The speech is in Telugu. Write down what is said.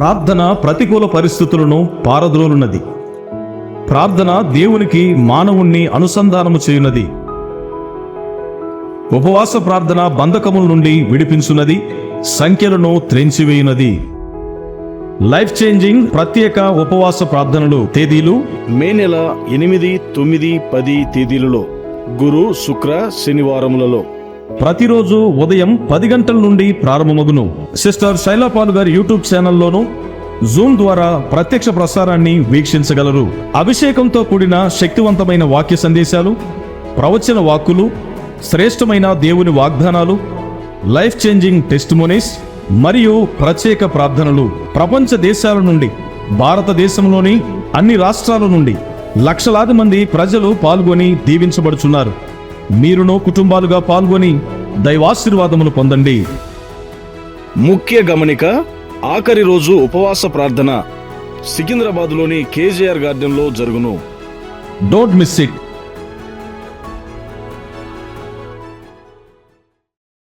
ప్రార్థన ప్రతికూల పరిస్థితులను పారద్రోలున్నది. ప్రార్థన దేవునికి మానవుణ్ణి అనుసంధానము చేయున్నది. ఉపవాస ప్రార్థన బంధకముల నుండి విడిపించున్నది సంఖ్యలను త్రెంచివేయున్నది. లైఫ్ చేంజింగ్ ప్రత్యేక ఉపవాస ప్రార్థనలు తేదీలు మే నెల ఎనిమిది తొమ్మిది పది తేదీలలో గురు శుక్ర శనివారములలో. ప్రతిరోజు ఉదయం పది గంటల నుండి ప్రారంభమగును. సిస్టర్ శైలాపాల్ గారి యూట్యూబ్ ఛానల్లోను జూమ్ ద్వారా ప్రత్యక్ష ప్రసారాన్ని వీక్షించగలరు. అభిషేకంతో కూడిన శక్తివంతమైన వాక్య సందేశాలు ప్రవచన వాక్కులు శ్రేష్టమైన దేవుని వాగ్దానాలు లైఫ్ చేంజింగ్ టెస్టిమోనీస్ మరియు ప్రత్యేక ప్రార్థనలు. ప్రపంచ దేశాల నుండి భారతదేశంలోని అన్ని రాష్ట్రాల నుండి లక్షలాది మంది ప్రజలు పాల్గొని దీవించబడుచున్నారు. మీరును కుటుంబాలుగా పాల్గొని దైవాశీర్వాదములు పొందండి. ముఖ్య గమనిక ఆఖరి రోజు ఉపవాస ప్రార్థన సికింద్రాబాద్లోని కేజీఆర్ గార్డెన్లో జరుగును. Don't miss it